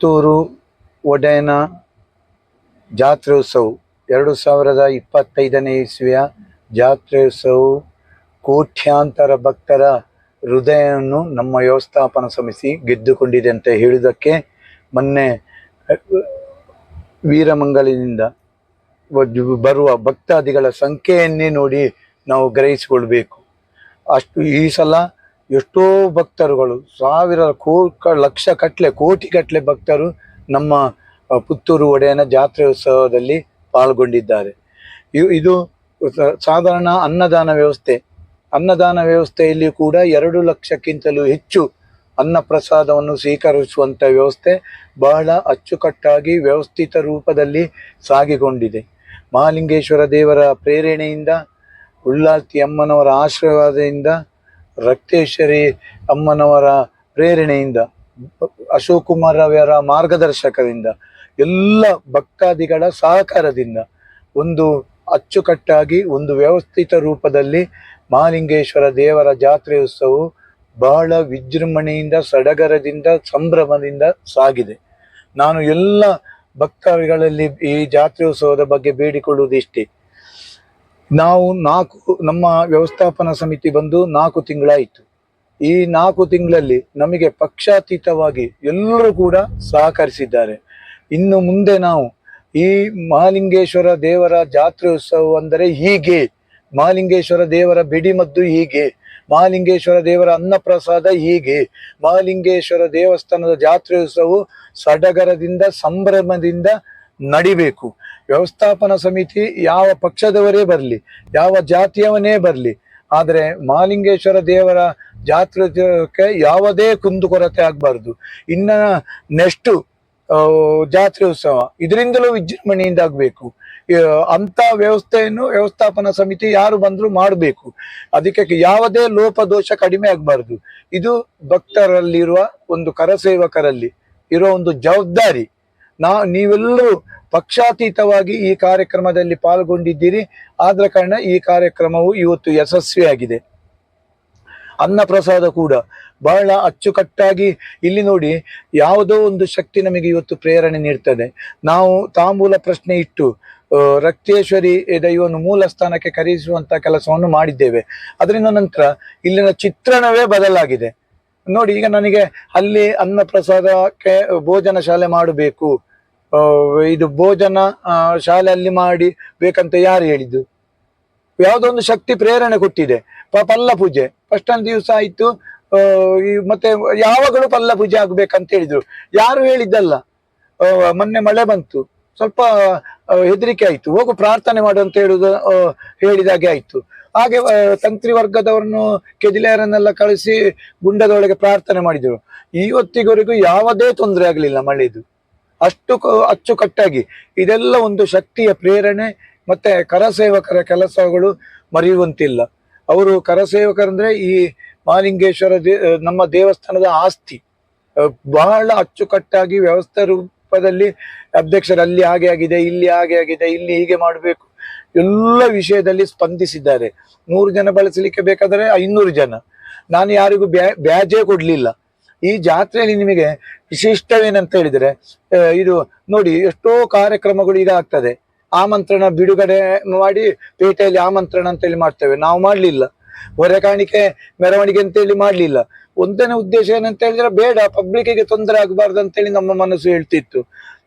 ಪುತ್ತೂರು ಒಡೆಯನ ಜಾತ್ರೋತ್ಸವ ಎರಡು ಸಾವಿರದ ಇಪ್ಪತ್ತೈದನೇ ಇಸ್ವಿಯ ಜಾತ್ರೋತ್ಸವವು ಕೋಟ್ಯಾಂತರ ಭಕ್ತರ ಹೃದಯವನ್ನು ನಮ್ಮ ವ್ಯವಸ್ಥಾಪನಾ ಸಮಿತಿ ಗೆದ್ದುಕೊಂಡಿದೆ ಅಂತ ಹೇಳುವುದಕ್ಕೆ ಮೊನ್ನೆ ವೀರಮಂಗಲಿನಿಂದ ಬರುವ ಭಕ್ತಾದಿಗಳ ಸಂಖ್ಯೆಯನ್ನೇ ನೋಡಿ ನಾವು ಗ್ರಹಿಸಿಕೊಳ್ಬೇಕು. ಅಷ್ಟು ಈ ಸಲ ಎಷ್ಟೋ ಭಕ್ತರುಗಳು, ಸಾವಿರ ಕೋ, ಕ- ಲಕ್ಷ ಕಟ್ಲೆ, ಕೋಟಿ ಕಟ್ಲೆ ಭಕ್ತರು ನಮ್ಮ ಪುತ್ತೂರು ಒಡೆಯನ ಜಾತ್ರೆ ಉತ್ಸವದಲ್ಲಿ ಪಾಲ್ಗೊಂಡಿದ್ದಾರೆ. ಇದು ಸಾಧಾರಣ ಅನ್ನದಾನ ವ್ಯವಸ್ಥೆ. ಅನ್ನದಾನ ವ್ಯವಸ್ಥೆಯಲ್ಲಿ ಕೂಡ ಎರಡು ಲಕ್ಷಕ್ಕಿಂತಲೂ ಹೆಚ್ಚು ಅನ್ನ ಪ್ರಸಾದವನ್ನು ಸ್ವೀಕರಿಸುವಂಥ ವ್ಯವಸ್ಥೆ ಬಹಳ ಅಚ್ಚುಕಟ್ಟಾಗಿ ವ್ಯವಸ್ಥಿತ ರೂಪದಲ್ಲಿ ಸಾಗಿಕೊಂಡಿದೆ. ಮಹಾಲಿಂಗೇಶ್ವರ ದೇವರ ಪ್ರೇರಣೆಯಿಂದ, ಉಳ್ಳಾಲ್ತಿ ಅಮ್ಮನವರ ಆಶೀರ್ವಾದದಿಂದ ರಕ್ತೇಶ್ವರಿ ಅಮ್ಮನವರ ಪ್ರೇರಣೆಯಿಂದ ಅಶೋಕ್ ಕುಮಾರ್ ಅವರ ಮಾರ್ಗದರ್ಶಕದಿಂದ ಎಲ್ಲ ಭಕ್ತಾದಿಗಳ ಸಹಕಾರದಿಂದ ಒಂದು ಅಚ್ಚುಕಟ್ಟಾಗಿ, ಒಂದು ವ್ಯವಸ್ಥಿತ ರೂಪದಲ್ಲಿ ಮಹಾಲಿಂಗೇಶ್ವರ ದೇವರ ಜಾತ್ರೆ ಉತ್ಸವವು ಬಹಳ ವಿಜೃಂಭಣೆಯಿಂದ, ಸಡಗರದಿಂದ, ಸಂಭ್ರಮದಿಂದ ಸಾಗಿದೆ. ನಾನು ಎಲ್ಲ ಭಕ್ತಾದಿಗಳಲ್ಲಿ ಈ ಜಾತ್ರೆ ಉತ್ಸವದ ಬಗ್ಗೆ ಬೇಡಿಕೊಳ್ಳುವುದಿಷ್ಟೇ. ನಾವು ನಾಲ್ಕು, ನಮ್ಮ ವ್ಯವಸ್ಥಾಪನಾ ಸಮಿತಿ ಬಂದು ನಾಲ್ಕು ತಿಂಗಳಾಯಿತು. ಈ ನಾಲ್ಕು ತಿಂಗಳಲ್ಲಿ ನಮಗೆ ಪಕ್ಷಾತೀತವಾಗಿ ಎಲ್ಲರೂ ಕೂಡ ಸಹಕರಿಸಿದ್ದಾರೆ. ಇನ್ನು ಮುಂದೆ ನಾವು ಈ ಮಹಾಲಿಂಗೇಶ್ವರ ದೇವರ ಜಾತ್ರೆ ಉತ್ಸವ ಅಂದರೆ ಹೀಗೆ, ಮಹಾಲಿಂಗೇಶ್ವರ ದೇವರ ಬಿಡಿಮದ್ದು ಹೀಗೆ, ಮಹಾಲಿಂಗೇಶ್ವರ ದೇವರ ಅನ್ನಪ್ರಸಾದ ಹೀಗೆ, ಮಹಾಲಿಂಗೇಶ್ವರ ದೇವಸ್ಥಾನದ ಜಾತ್ರೆ ಉತ್ಸವವು ಸಡಗರದಿಂದ ಸಂಭ್ರಮದಿಂದ ನಡಿಬೇಕು. ವ್ಯವಸ್ಥಾಪನಾ ಸಮಿತಿ ಯಾವ ಪಕ್ಷದವರೇ ಬರಲಿ, ಯಾವ ಜಾತಿಯವನೇ ಬರಲಿ, ಆದರೆ ಮಾಲಿಂಗೇಶ್ವರ ದೇವರ ಜಾತ್ರೆಗೆ ಯಾವುದೇ ಕುಂದುಕೊರತೆ ಆಗಬಾರ್ದು. ಇನ್ನ ನೆಕ್ಸ್ಟು ಜಾತ್ರೆ ಉತ್ಸವ ಇದರಿಂದಲೂ ವಿಜೃಂಭಣೆಯಿಂದ ಆಗಬೇಕು. ಅಂಥ ವ್ಯವಸ್ಥೆಯನ್ನು ವ್ಯವಸ್ಥಾಪನಾ ಸಮಿತಿ ಯಾರು ಬಂದರೂ ಮಾಡಬೇಕು. ಅದಕ್ಕೆ ಯಾವುದೇ ಲೋಪದೋಷ ಕಡಿಮೆ ಆಗಬಾರ್ದು. ಇದು ಭಕ್ತರಲ್ಲಿರುವ ಒಂದು ಕರಸೇವಕರಲ್ಲಿ ಇರೋ ಒಂದು ಜವಾಬ್ದಾರಿ. ನಾ ನೀವೆಲ್ಲರೂ ಪಕ್ಷಾತೀತವಾಗಿ ಈ ಕಾರ್ಯಕ್ರಮದಲ್ಲಿ ಪಾಲ್ಗೊಂಡಿದ್ದೀರಿ. ಆದ ಕಾರಣ ಈ ಕಾರ್ಯಕ್ರಮವು ಇವತ್ತು ಯಶಸ್ವಿಯಾಗಿದೆ. ಅನ್ನ ಪ್ರಸಾದ ಕೂಡ ಬಹಳ ಅಚ್ಚುಕಟ್ಟಾಗಿ ಇಲ್ಲಿ ನೋಡಿ ಯಾವುದೋ ಒಂದು ಶಕ್ತಿ ನಮಗೆ ಇವತ್ತು ಪ್ರೇರಣೆ ನೀಡ್ತದೆ. ನಾವು ತಾಂಬೂಲ ಪ್ರಶ್ನೆ ಇಟ್ಟು ರಕ್ತೇಶ್ವರಿ ದೈವವನ್ನು ಮೂಲ ಸ್ಥಾನಕ್ಕೆ ಕರೆಸುವಂತ ಕೆಲಸವನ್ನು ಮಾಡಿದ್ದೇವೆ. ಅದರಿಂದ ನಂತರ ಇಲ್ಲಿನ ಚಿತ್ರಣವೇ ಬದಲಾಗಿದೆ. ನೋಡಿ, ಈಗ ನನಗೆ ಅಲ್ಲಿ ಅನ್ನ ಪ್ರಸಾದಕ್ಕೆ ಭೋಜನ ಶಾಲೆ ಮಾಡಬೇಕು. ಇದು ಭೋಜನ ಶಾಲೆ ಅಲ್ಲಿ ಮಾಡಿ ಬೇಕಂತ ಯಾರು ಹೇಳಿದ್ದು? ಯಾವುದೋ ಒಂದು ಶಕ್ತಿ ಪ್ರೇರಣೆ ಕೊಟ್ಟಿದೆ. ಪಲ್ಲ ಪೂಜೆ. ಫಸ್ಟ್ ಒಂದು ದಿವಸ ಆಯ್ತು ಮತ್ತೆ ಯಾವಾಗಲೂ ಪಲ್ಲ ಪೂಜೆ ಆಗ್ಬೇಕಂತ ಹೇಳಿದ್ರು. ಯಾರು ಹೇಳಿದ್ದಲ್ಲ? ಮೊನ್ನೆ ಮಳೆ ಬಂತು. ಸ್ವಲ್ಪ ಹೆದರಿಕೆ ಆಯ್ತು. ಹೋಗು ಪ್ರಾರ್ಥನೆ ಮಾಡು ಅಂತ ಹೇಳುದು ಹೇಳಿದಾಗೆ ಆಯ್ತು. ಹಾಗೆ ತಂತ್ರಿ ವರ್ಗದವರನ್ನು ಕೆದಿಲೆಯರನ್ನೆಲ್ಲ ಕಳಿಸಿ ಗುಂಡದೊಳಗೆ ಪ್ರಾರ್ಥನೆ ಮಾಡಿದರು. ಇವತ್ತಿಗವರೆಗೂ ಯಾವುದೇ ತೊಂದರೆ ಆಗಲಿಲ್ಲ ಮಳೆದು. ಅಷ್ಟು ಅಚ್ಚುಕಟ್ಟಾಗಿ. ಇದೆಲ್ಲ ಒಂದು ಶಕ್ತಿಯ ಪ್ರೇರಣೆ, ಮತ್ತೆ ಕರಸೇವಕರ ಕೆಲಸಗಳು ಮರೆಯುವಂತಿಲ್ಲ. ಅವರು ಕರಸೇವಕರಂದ್ರೆ ಈ ಮಾಲಿಂಗೇಶ್ವರ ನಮ್ಮ ದೇವಸ್ಥಾನದ ಆಸ್ತಿ. ಬಹಳ ಅಚ್ಚುಕಟ್ಟಾಗಿ ವ್ಯವಸ್ಥೆ ರೂಪದಲ್ಲಿ ಅಧ್ಯಕ್ಷರು ಅಲ್ಲಿ ಹಾಗೆ ಆಗಿದೆ, ಇಲ್ಲಿ ಹಾಗೆ ಆಗಿದೆ, ಇಲ್ಲಿ ಹೀಗೆ ಮಾಡಬೇಕು. ಎಲ್ಲ ವಿಷಯದಲ್ಲಿ ಸ್ಪಂದಿಸಿದ್ದಾರೆ. ನೂರು ಜನ ಬಳಸಲಿಕ್ಕೆ ಬೇಕಾದರೆ ಐನೂರು ಜನ. ನಾನು ಯಾರಿಗೂ ಬ್ಯಾ, ಬ್ಯಾಜೇ ಕೊಡಲಿಲ್ಲ. ಈ ಜಾತ್ರೆಯಲ್ಲಿ ನಿಮಗೆ ವಿಶಿಷ್ಟವೇನಂತ ಹೇಳಿದ್ರೆ ಇದು ನೋಡಿ ಎಷ್ಟೋ ಕಾರ್ಯಕ್ರಮಗಳು ಈಗ ಆಗ್ತದೆ. ಆಮಂತ್ರಣ ಬಿಡುಗಡೆ ಮಾಡಿ ಪೇಟೆಯಲ್ಲಿ ಆಮಂತ್ರಣ ಅಂತ ಹೇಳಿ ಮಾಡ್ತೇವೆ. ನಾವು ಮಾಡಲಿಲ್ಲ. ಹೊರೆ ಕಾಣಿಕೆ ಮೆರವಣಿಗೆ ಅಂತೇಳಿ ಮಾಡಲಿಲ್ಲ. ಒಂದನೇ ಉದ್ದೇಶ ಏನಂತ ಹೇಳಿದ್ರೆ ಬೇಡ, ಪಬ್ಲಿಕ್ಕಿಗೆ ತೊಂದರೆ ಆಗಬಾರ್ದು ಅಂತೇಳಿ ನಮ್ಮ ಮನಸ್ಸು ಹೇಳ್ತಿತ್ತು.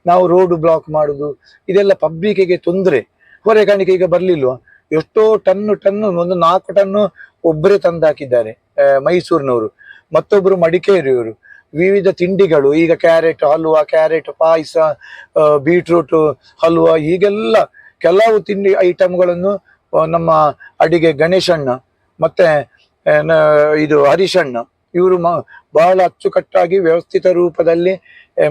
ನಾವು ರೋಡ್ ಬ್ಲಾಕ್ ಮಾಡುದು ಇದೆಲ್ಲ ಪಬ್ಲಿಕ್ಕಿಗೆ ತೊಂದರೆ. ಹೊರೆ ಕಾಣಿಕೆ ಈಗ ಬರ್ಲಿಲ್ವಾ? ಎಷ್ಟೋ ಟನ್ ಟನ್ನು, ಒಂದು ನಾಲ್ಕು ಟನ್ನು ಒಬ್ಬರೇ ತಂದು ಹಾಕಿದ್ದಾರೆ ಮೈಸೂರಿನವರು. ಮತ್ತೊಬ್ಬರು ಮಡಿಕೇರಿಯವರು. ವಿವಿಧ ತಿಂಡಿಗಳು, ಈಗ carrot, halwa, carrot, payasa beetroot, halwa, ಹೀಗೆಲ್ಲ ಕೆಲವು ತಿಂಡಿ ಐಟಮ್ಗಳನ್ನು ನಮ್ಮ ಅಡಿಗೆ ಗಣೇಶಣ್ಣ ಮತ್ತೆ ಇದು ಹರೀಶಣ್ಣ ಇವರು ಬಹಳ ಅಚ್ಚುಕಟ್ಟಾಗಿ ವ್ಯವಸ್ಥಿತ ರೂಪದಲ್ಲಿ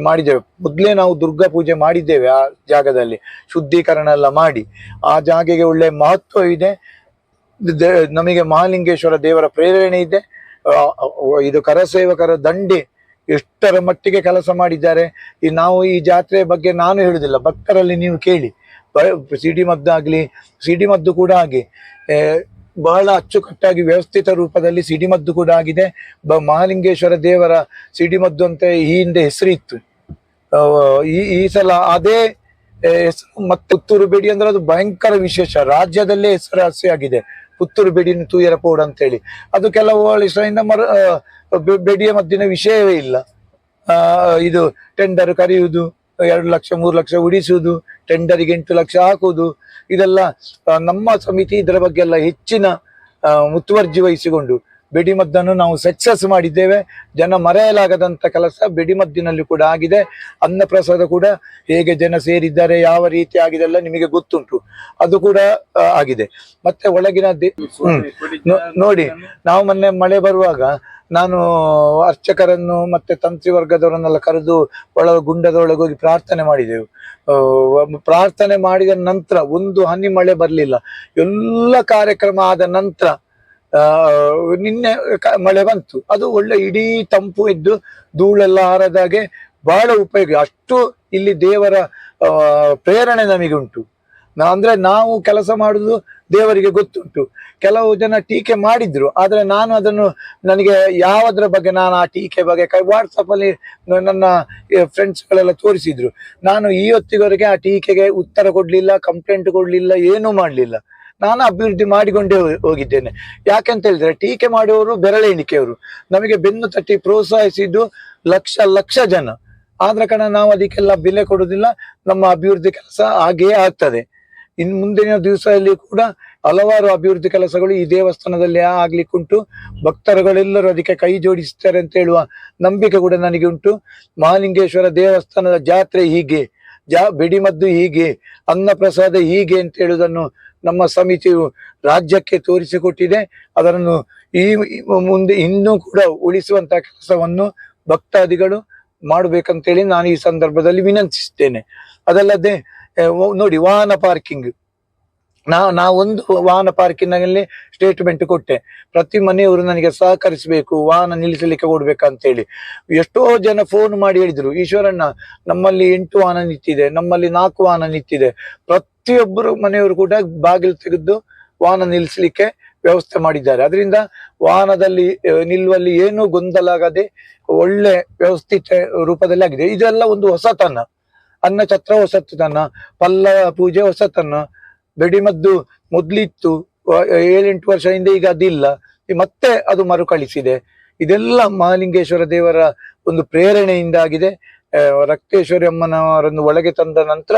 ಮಾಡಿದ್ದೇವೆ. ಮೊದಲೇ ನಾವು ದುರ್ಗಾ ಪೂಜೆ ಮಾಡಿದ್ದೇವೆ ಆ ಜಾಗದಲ್ಲಿ. ಶುದ್ಧೀಕರಣ ಎಲ್ಲ ಮಾಡಿ. ಆ ಜಾಗೆಗೆ ಒಳ್ಳೆ ಮಹತ್ವ ಇದೆ. ನಮಗೆ ಮಹಾಲಿಂಗೇಶ್ವರ ದೇವರ ಪ್ರೇರಣೆ ಇದೆ. ಇದು ಕರಸೇವಕರ ದಂಡೆ ಎಷ್ಟರ ಮಟ್ಟಿಗೆ ಕೆಲಸ ಮಾಡಿದ್ದಾರೆ. ಈ ನಾವು ಈ ಜಾತ್ರೆ ಬಗ್ಗೆ ನಾನು ಹೇಳುದಿಲ್ಲ. ಭಕ್ತರಲ್ಲಿ ನೀವು ಕೇಳಿ. ಸಿಡಿ ಮದ್ದು ಆಗ್ಲಿ ಸಿಡಿ ಮದ್ದು ಕೂಡ ಹಾಗೆ. ಆ, ಬಹಳ ಅಚ್ಚುಕಟ್ಟಾಗಿ ವ್ಯವಸ್ಥಿತ ರೂಪದಲ್ಲಿ ಸಿಡಿಮದ್ದು ಕೂಡ ಆಗಿದೆ. ಬ ಮಹಾಲಿಂಗೇಶ್ವರ ದೇವರ ಸಿಡಿಮದ್ದು ಅಂತ ಈ ಹಿಂದೆ ಹೆಸರಿತ್ತು ಈ ಈ ಸಲ ಅದೇ ಮತ್ತೆ ಪುತ್ತೂರು ಬೇಡಿ ಅಂದ್ರೆ ಅದು ಭಯಂಕರ ವಿಶೇಷ. ರಾಜ್ಯದಲ್ಲೇ ಹೆಸರುವಾಸಿಯಾಗಿದೆ ಪುತ್ತೂರು ಬೇಡಿನ ತೂಯರ ಪೌಡ್ ಅಂತೇಳಿ. ಅದು ಕೆಲವು ಹೆಸರಿಂದ ಮರ ಬೇಡಿಯ ಮದ್ದಿನ ವಿಷಯವೇ ಇಲ್ಲ. ಇದು ಟೆಂಡರ್ ಕರೆಯುವುದು, ಎರಡು ಲಕ್ಷ, ಮೂರು ಲಕ್ಷ ಉಡಿಸುವುದು, ಟೆಂಡರಿಗೆ ಎಂಟು ಲಕ್ಷ ಹಾಕುವುದು ಇದೆಲ್ಲ ನಮ್ಮ ಸಮಿತಿ ಇದರ ಬಗ್ಗೆ ಎಲ್ಲ ಹೆಚ್ಚಿನ ಮುತುವರ್ಜಿ ವಹಿಸಿಕೊಂಡು ಬೆಡಿಮದ್ದನ್ನು ನಾವು ಸಕ್ಸಸ್ ಮಾಡಿದ್ದೇವೆ. ಜನ ಮರೆಯಲಾಗದಂತ ಕೆಲಸ ಬೆಡಿಮದ್ದಿನಲ್ಲಿ ಕೂಡ ಆಗಿದೆ. ಅನ್ನಪ್ರಸಾದ ಕೂಡ ಹೇಗೆ ಜನ ಸೇರಿದ್ದಾರೆ, ಯಾವ ರೀತಿ ಆಗಿದೆ ಎಲ್ಲ ನಿಮಗೆ ಗೊತ್ತುಂಟು. ಅದು ಕೂಡ ಆಗಿದೆ. ಮತ್ತೆ ಒಳಗಿನ ನೋಡಿ, ನಾವು ಮೊನ್ನೆ ಮಳೆ ಬರುವಾಗ ನಾನು ಅರ್ಚಕರನ್ನು ಮತ್ತೆ ತಂತ್ರಿ ವರ್ಗದವರನ್ನೆಲ್ಲ ಕರೆದು ಒಳ ಗುಂಡದೊಳಗೆ ಹೋಗಿ ಪ್ರಾರ್ಥನೆ ಮಾಡಿದೆವು. ಪ್ರಾರ್ಥನೆ ಮಾಡಿದ ನಂತರ ಒಂದು ಹನಿ ಮಳೆ ಬರಲಿಲ್ಲ. ಎಲ್ಲ ಕಾರ್ಯಕ್ರಮ ಆದ ನಂತರ ನಿನ್ನೆ ಮಳೆ ಬಂತು. ಅದು ಒಳ್ಳೆ ಇಡೀ ತಂಪು ಇದ್ದು ಧೂಳೆಲ್ಲ ಹಾರದಾಗೆ ಬಹಳ ಉಪಯೋಗ. ಅಷ್ಟು ಇಲ್ಲಿ ದೇವರ ಪ್ರೇರಣೆ ನಮಗೆ ಉಂಟು ನಾ- ಅಂದ್ರೆ ನಾವು ಕೆಲಸ ಮಾಡುದು ದೇವರಿಗೆ ಗೊತ್ತುಂಟು. ಕೆಲವು ಜನ ಟೀಕೆ ಮಾಡಿದ್ರು, ಆದ್ರೆ ನಾನು ಅದನ್ನು ನನಗೆ ಯಾವುದ್ರ ಬಗ್ಗೆ ನಾನು ಆ ಟೀಕೆ ಬಗ್ಗೆ ಕೈ ವಾಟ್ಸಪ್ ಅಲ್ಲಿ ನನ್ನ ಫ್ರೆಂಡ್ಸ್ ಗಳೆಲ್ಲ ತೋರಿಸಿದ್ರು. ನಾನು ಈ ಹೊತ್ತಿವರೆಗೆ ಆ ಟೀಕೆಗೆ ಉತ್ತರ ಕೊಡ್ಲಿಲ್ಲ ಕಂಪ್ಲೇಂಟ್ ಕೊಡ್ಲಿಲ್ಲ, ಏನೂ ಮಾಡ್ಲಿಲ್ಲ. ನಾನು ಅಭಿವೃದ್ಧಿ ಮಾಡಿಕೊಂಡೇ ಹೋಗಿದ್ದೇನೆ. ಯಾಕೆಂತ ಹೇಳಿದ್ರೆ ಟೀಕೆ ಮಾಡುವವರು ಬೆರಳೆಣಿಕೆಯವರು ನಮಗೆ ಬೆನ್ನು ತಟ್ಟಿ ಪ್ರೋತ್ಸಾಹಿಸಿದ್ದು ಲಕ್ಷ ಲಕ್ಷ ಜನ. ಆದ್ರ ಕಾರಣ ನಾವು ಅದಕ್ಕೆಲ್ಲ ಬೆಲೆ ಕೊಡುವುದಿಲ್ಲ. ನಮ್ಮ ಅಭಿವೃದ್ಧಿ ಕೆಲಸ ಹಾಗೆಯೇ ಆಗ್ತದೆ. ಇನ್ ಮುಂದಿನ ದಿವಸದಲ್ಲಿ ಕೂಡ ಹಲವಾರು ಅಭಿವೃದ್ಧಿ ಕೆಲಸಗಳು ಈ ದೇವಸ್ಥಾನದಲ್ಲಿ ಆಗ್ಲಿಕ್ಕುಂಟು. ಭಕ್ತರುಗಳೆಲ್ಲರೂ ಅದಕ್ಕೆ ಕೈ ಜೋಡಿಸ್ತಾರೆ ಅಂತ ಹೇಳುವ ನಂಬಿಕೆ ಕೂಡ ನನಗೆ ಉಂಟು ಮಹಾಲಿಂಗೇಶ್ವರ ದೇವಸ್ಥಾನದ ಜಾತ್ರೆ ಹೀಗೆ, ಜಾ ಬಿಡಿಮದ್ದು ಹೀಗೆ, ಅನ್ನಪ್ರಸಾದ ಹೀಗೆ ಅಂತ ಹೇಳುವುದನ್ನು ನಮ್ಮ ಸಮಿತಿಯು ರಾಜ್ಯಕ್ಕೆ ತೋರಿಸಿಕೊಟ್ಟಿದೆ. ಅದನ್ನು ಈ ಮುಂದೆ ಇನ್ನೂ ಕೂಡ ಉಳಿಸುವಂತ ಕೆಲಸವನ್ನು ಭಕ್ತಾದಿಗಳು ಮಾಡಬೇಕಂತೇಳಿ ನಾನು ಈ ಸಂದರ್ಭದಲ್ಲಿ ವಿನಂತಿಸುತ್ತೇನೆ. ಅದಲ್ಲದೆ ನೋಡಿ ವಾಹನ ಪಾರ್ಕಿಂಗ್. ನಾ ನಾ ಒಂದು ವಾಹನ ಪಾರ್ಕಿನಲ್ಲಿ ಸ್ಟೇಟ್ಮೆಂಟ್ ಕೊಟ್ಟೆ. ಪ್ರತಿ ಮನೆಯವರು ನನಗೆ ಸಹಕರಿಸಬೇಕು, ವಾಹನ ನಿಲ್ಲಿಸಲಿಕ್ಕೆ ಕೊಡ್ಬೇಕಂತೇಳಿ ಎಷ್ಟೋ ಜನ ಫೋನ್ ಮಾಡಿ ಹೇಳಿದ್ರು, ಈಶ್ವರಣ್ಣ, ನಮ್ಮಲ್ಲಿ ಎಂಟು ವಾಹನ ನಿಂತಿದೆ, ನಮ್ಮಲ್ಲಿ ನಾಲ್ಕು ವಾಹನ ನಿಂತಿದೆ. ಪ್ರತಿಯೊಬ್ಬರು ಮನೆಯವರು ಕೂಡ ಬಾಗಿಲು ತೆಗೆದು ವಾಹನ ನಿಲ್ಲಿಸಲಿಕ್ಕೆ ವ್ಯವಸ್ಥೆ ಮಾಡಿದ್ದಾರೆ. ಅದರಿಂದ ವಾಹನದಲ್ಲಿ ನಿಲ್ಲುವಲ್ಲಿ ಏನೂ ಗೊಂದಲ ಆಗದೆ ಒಳ್ಳೆ ವ್ಯವಸ್ಥಿತ ರೂಪದಲ್ಲಿ ಆಗಿದೆ. ಇದೆಲ್ಲ ಒಂದು ಹೊಸತನ. ಅನ್ನ ಛತ್ರ ಹೊಸತನ, ಪಲ್ಲ ಪೂಜೆ ಹೊಸತನ ಬೆಡಿಮದ್ದು ಮೊದ್ಲಿತ್ತು ಏಳೆಂಟು ವರ್ಷ ಹಿಂದೆ ಈಗ ಅದಿಲ್ಲ. ಮತ್ತೆ ಅದು ಮರುಕಳಿಸಿದೆ. ಇದೆಲ್ಲ ಮಹಾಲಿಂಗೇಶ್ವರ ದೇವರ ಒಂದು ಪ್ರೇರಣೆಯಿಂದಾಗಿದೆ. ರಕ್ತೇಶ್ವರಿ ಅಮ್ಮನವರನ್ನು ಒಳಗೆ ತಂದ ನಂತರ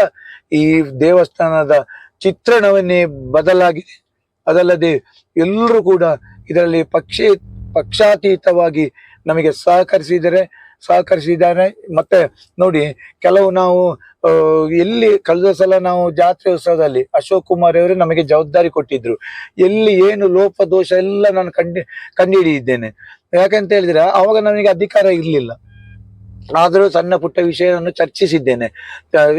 ಈ ದೇವಸ್ಥಾನದ ಚಿತ್ರಣವನ್ನೇ ಬದಲಾಗಿದೆ. ಅದಲ್ಲದೆ ಎಲ್ಲರೂ ಕೂಡ ಇದರಲ್ಲಿ ಪಕ್ಷಿ ಪಕ್ಷಾತೀತವಾಗಿ ನಮಗೆ ಸಹಕರಿಸಿದರೆ ಸಹಕರಿಸಿದ್ದಾರೆ. ಮತ್ತೆ ನೋಡಿ, ಕೆಲವು ನಾವು ಎಲ್ಲಿ ಕಳೆದ ಸಲ ನಾವು ಜಾತ್ರೆ ಉತ್ಸವದಲ್ಲಿ ಅಶೋಕ್ ಕುಮಾರ್ ಅವರು ನಮಗೆ ಜವಾಬ್ದಾರಿ ಕೊಟ್ಟಿದ್ರು. ಎಲ್ಲಿ ಏನು ಲೋಪ ದೋಷ ಎಲ್ಲ ನಾನು ಕಂಡು ಕಂಡಿಡಿದ್ದೇನೆ ಯಾಕಂತ ಹೇಳಿದ್ರೆ ಅವಾಗ ನನಗೆ ಅಧಿಕಾರ ಇರಲಿಲ್ಲ. ಆದರೂ ಸಣ್ಣ ಪುಟ್ಟ ವಿಷಯವನ್ನು ಚರ್ಚಿಸಿದ್ದೇನೆ.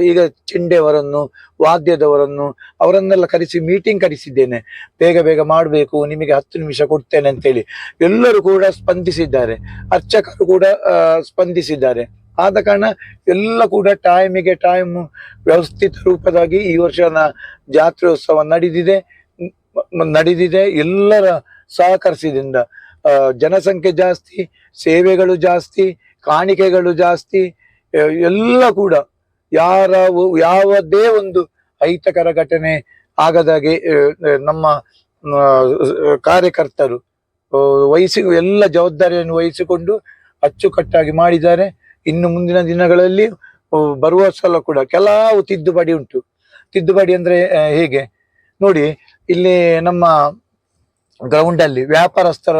ಈಗ ಚಿಂಡೆಯವರನ್ನು, ವಾದ್ಯದವರನ್ನು ಅವರನ್ನೆಲ್ಲ ಕರೆಸಿ ಮೀಟಿಂಗ್ ಕರೆಸಿದ್ದೇನೆ. ಬೇಗ ಬೇಗ ಮಾಡಬೇಕು, ನಿಮಗೆ ಹತ್ತು ನಿಮಿಷ ಕೊಡ್ತೇನೆ ಅಂತೇಳಿ. ಎಲ್ಲರೂ ಕೂಡ ಸ್ಪಂದಿಸಿದ್ದಾರೆ. ಅರ್ಚಕರು ಕೂಡ ಸ್ಪಂದಿಸಿದ್ದಾರೆ. ಆದ ಕಾರಣ ಎಲ್ಲ ಕೂಡ ಟೈಮಿಗೆ ಟೈಮ್ ವ್ಯವಸ್ಥಿತ ರೂಪದಾಗಿ ಈ ವರ್ಷನ ಜಾತ್ರೋತ್ಸವ ನಡೆದಿದೆ. ನಡೆದಿದೆ. ಎಲ್ಲರ ಸಹಕರಿಸಿದಿಂದ ಜನಸಂಖ್ಯೆ ಜಾಸ್ತಿ, ಸೇವೆಗಳು ಜಾಸ್ತಿ ಕಾಣಿಕೆಗಳು ಜಾಸ್ತಿ ಎಲ್ಲ ಕೂಡ ಯಾರ ಯಾವುದೇ ಒಂದು ಅಹಿತಕರ ಘಟನೆ ಆಗದಾಗೆ ನಮ್ಮ ಕಾರ್ಯಕರ್ತರು ವಹಿಸಿ, ಎಲ್ಲ ಜವಾಬ್ದಾರಿಯನ್ನು ವಹಿಸಿಕೊಂಡು ಅಚ್ಚುಕಟ್ಟಾಗಿ ಮಾಡಿದ್ದಾರೆ. ಇನ್ನು ಮುಂದಿನ ದಿನಗಳಲ್ಲಿ ಬರುವ ಸಲ ಕೂಡ ಕೆಲವು ತಿದ್ದುಪಡಿ ಉಂಟು. ತಿದ್ದುಪಡಿ ಅಂದ್ರೆ ಹೇಗೆ? ನೋಡಿ, ಇಲ್ಲಿ ನಮ್ಮ ಗ್ರೌಂಡಲ್ಲಿ ವ್ಯಾಪಾರಸ್ಥರ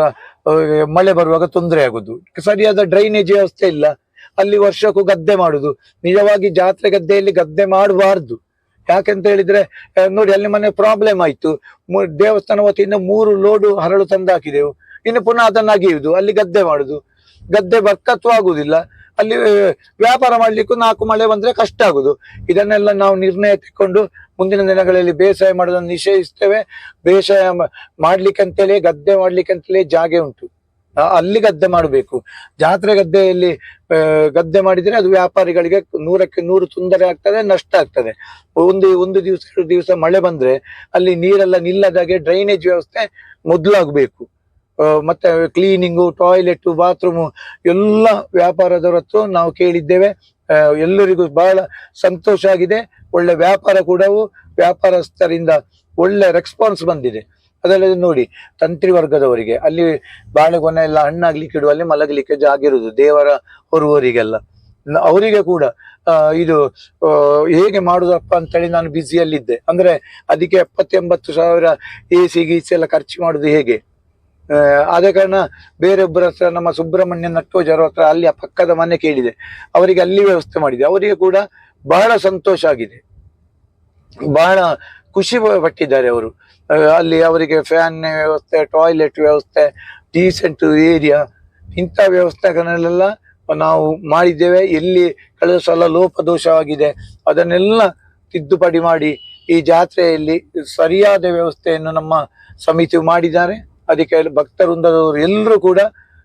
ಮಳೆ ಬರುವಾಗ ತೊಂದರೆ ಆಗುದು. ಸರಿಯಾದ ಡ್ರೈನೇಜ್ ವ್ಯವಸ್ಥೆ ಇಲ್ಲ. ಅಲ್ಲಿ ವರ್ಷಕ್ಕೂ ಗದ್ದೆ ಮಾಡುದು. ನಿಜವಾಗಿ ಜಾತ್ರೆ ಗದ್ದೆಯಲ್ಲಿ ಗದ್ದೆ ಮಾಡಬಾರ್ದು. ಯಾಕೆಂತ ಹೇಳಿದ್ರೆ ನೋಡಿ ಅಲ್ಲಿ ಮನೆ ಪ್ರಾಬ್ಲಮ್ ಆಯ್ತು. ದೇವಸ್ಥಾನ ವತಿಯಿಂದ ಮೂರು ಲೋಡು ಹರಳು ತಂದಾಕಿದೆವು. ಇನ್ನು ಪುನಃ ಅದನ್ನ ಅಗೆಯುವುದು ಅಲ್ಲಿ ಗದ್ದೆ ಮಾಡುದು. ಗದ್ದೆ ಬರ್ಕತ್ವ ಆಗುದಿಲ್ಲ. ಅಲ್ಲಿ ವ್ಯಾಪಾರ ಮಾಡ್ಲಿಕ್ಕೂ ನಾಲ್ಕು ಮಳೆ ಬಂದ್ರೆ ಕಷ್ಟ ಆಗುದು. ಇದನ್ನೆಲ್ಲ ನಾವು ನಿರ್ಣಯ ತಕೊಂಡು ಮುಂದಿನ ದಿನಗಳಲ್ಲಿ ಬೇಸಾಯ ಮಾಡೋದನ್ನು ನಿಷೇಧಿಸ್ತೇವೆ. ಬೇಸಾಯ ಮ- ಮಾಡ್ಲಿಕ್ಕೆ ಅಂತೇಳಿ ಗದ್ದೆ ಮಾಡ್ಲಿಕ್ಕೆ ಅಂತೇಳಿ ಜಾಗೆ ಉಂಟು. ಅಲ್ಲಿ ಗದ್ದೆ ಮಾಡಬೇಕು. ಜಾತ್ರೆ ಗದ್ದೆಯಲ್ಲಿ ಗದ್ದೆ ಮಾಡಿದ್ರೆ ಅದು ವ್ಯಾಪಾರಿಗಳಿಗೆ ನೂರಕ್ಕೆ ನೂರು ತೊಂದರೆ ಆಗ್ತದೆ, ನಷ್ಟ ಆಗ್ತದೆ. ಒಂದು ಒಂದು ದಿವಸ, ಎರಡು ದಿವಸ ಮಳೆ ಬಂದ್ರೆ ಅಲ್ಲಿ ನೀರೆಲ್ಲ ನಿಲ್ಲದಾಗೆ ಡ್ರೈನೇಜ್ ವ್ಯವಸ್ಥೆ ಮೊದಲಾಗಬೇಕು. ಮತ್ತೆ ಕ್ಲೀನಿಂಗು, ಟಾಯ್ಲೆಟ್, ಬಾತ್ರೂಮು ಎಲ್ಲ ವ್ಯಾಪಾರದವರತ್ತು ನಾವು ಕೇಳಿದ್ದೇವೆ. ಎಲ್ಲರಿಗೂ ಬಹಳ ಸಂತೋಷ ಆಗಿದೆ. ಒಳ್ಳೆ ವ್ಯಾಪಾರ ಕೂಡ ವ್ಯಾಪಾರಸ್ಥರಿಂದ ಒಳ್ಳೆ ರೆಸ್ಪಾನ್ಸ್ ಬಂದಿದೆ. ಅದಲ್ಲದೆ ನೋಡಿ, ತಂತ್ರಿ ವರ್ಗದವರಿಗೆ, ಅಲ್ಲಿ ಬಾಳೆಗೊನೆ ಎಲ್ಲ ಹಣ್ಣಾಗ್ಲಿಕ್ಕೆ ಇಡುವಲ್ಲಿ ಮಲಗಲಿಕ್ಕೆ ಜಾಗ ಇರುವುದು, ದೇವರ ಹೊರುವವರಿಗೆಲ್ಲ. ಅವರಿಗೆ ಕೂಡ ಇದು ಹೇಗೆ ಮಾಡುದಪ್ಪ ಅಂತೇಳಿ ನಾನು ಬ್ಯುಸಿಯಲ್ಲಿದ್ದೆ ಅಂದ್ರೆ ಅದಕ್ಕೆ ಎಪ್ಪತ್ತೆಂಬತ್ತು ಸಾವಿರ ಎ ಸಿ ಗೀಸಿ ಎಲ್ಲ ಖರ್ಚು ಮಾಡುದು ಹೇಗೆ? ಆದ ಕಾರಣ ಬೇರೆಯೊಬ್ಬರ ಹತ್ರ, ನಮ್ಮ ಸುಬ್ರಹ್ಮಣ್ಯ ನಟ್ಟೋಜರ ಹತ್ರ, ಅಲ್ಲಿ ಆ ಪಕ್ಕದ ಮನೆ ಕೇಳಿದೆ. ಅವರಿಗೆ ಅಲ್ಲಿ ವ್ಯವಸ್ಥೆ ಮಾಡಿದೆ. ಅವರಿಗೆ ಕೂಡ ಬಹಳ ಸಂತೋಷ ಆಗಿದೆ. ಬಹಳ ಖುಷಿ ಪಟ್ಟಿದ್ದಾರೆ ಅವರು. ಅಲ್ಲಿ ಅವರಿಗೆ ಫ್ಯಾನ್ ವ್ಯವಸ್ಥೆ ಟಾಯ್ಲೆಟ್ ವ್ಯವಸ್ಥೆ ಡೀಸೆಂಟ್ ಏರಿಯಾ ಇಂಥ ವ್ಯವಸ್ಥೆಗಳನ್ನೆಲ್ಲ ನಾವು ಮಾಡಿದ್ದೇವೆ. ಎಲ್ಲಿ ಕಳೆದ ಸಲ ಲೋಪದೋಷವಾಗಿದೆ ಅದನ್ನೆಲ್ಲ ತಿದ್ದುಪಡಿ ಮಾಡಿ ಈ ಜಾತ್ರೆಯಲ್ಲಿ ಸರಿಯಾದ ವ್ಯವಸ್ಥೆಯನ್ನು ನಮ್ಮ ಸಮಿತಿ ಮಾಡಿದ್ದಾರೆ. ಅದಕ್ಕೆ ಭಕ್ತವೃಂದದವರು ಎಲ್ಲರೂ ಕೂಡ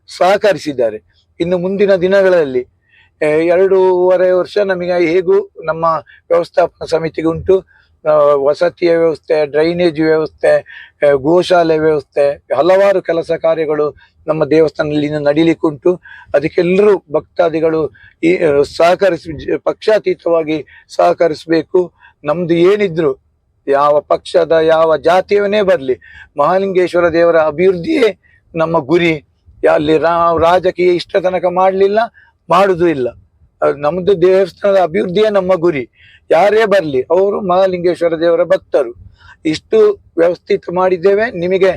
ಸಹಕರಿಸಿದ್ದಾರೆ. ಇನ್ನು ಮುಂದಿನ ದಿನಗಳಲ್ಲಿ ಎರಡೂವರೆ ವರ್ಷ ನಮಗೆ ಹೇಗೂ ನಮ್ಮ ವ್ಯವಸ್ಥಾಪನಾ ಸಮಿತಿಗೆ ಉಂಟು. ಆ, ವಸತಿಯ ವ್ಯವಸ್ಥೆ ಡ್ರೈನೇಜ್ ವ್ಯವಸ್ಥೆ ಗೋಶಾಲೆ ವ್ಯವಸ್ಥೆ, ಹಲವಾರು ಕೆಲಸ ಕಾರ್ಯಗಳು ನಮ್ಮ ದೇವಸ್ಥಾನದಲ್ಲಿ ಇನ್ನು ನಡೀಲಿಕ್ಕುಂಟು ಅದಕ್ಕೆಲ್ಲರೂ ಭಕ್ತಾದಿಗಳು ಈ ಸಹಕರಿಸ್, ಪಕ್ಷಾತೀತವಾಗಿ ಸಹಕರಿಸಬೇಕು. ನಮ್ದು ಏನಿದ್ರು ಯಾವ ಪಕ್ಷದ, ಯಾವ ಜಾತಿಯವನೇ ಬರಲಿ, ಮಹಾಲಿಂಗೇಶ್ವರ ದೇವರ ಅಭಿವೃದ್ಧಿಯೇ ನಮ್ಮ ಗುರಿ. ಅಲ್ಲಿ ರಾಜಕೀಯ ಇಷ್ಟ ತನಕ ಮಾಡಲಿಲ್ಲ, ಮಾಡುದು ಇಲ್ಲ. ನಮ್ದು ದೇವಸ್ಥಾನದ ಅಭಿವೃದ್ಧಿಯೇ ನಮ್ಮ ಗುರಿ. ಯಾರೇ ಬರಲಿ, ಅವರು ಮಹಾಲಿಂಗೇಶ್ವರ ದೇವರ ಭಕ್ತರು. ಇಷ್ಟು ವ್ಯವಸ್ಥಿತ ಮಾಡಿದ್ದೇವೆ. ನಿಮಗೆ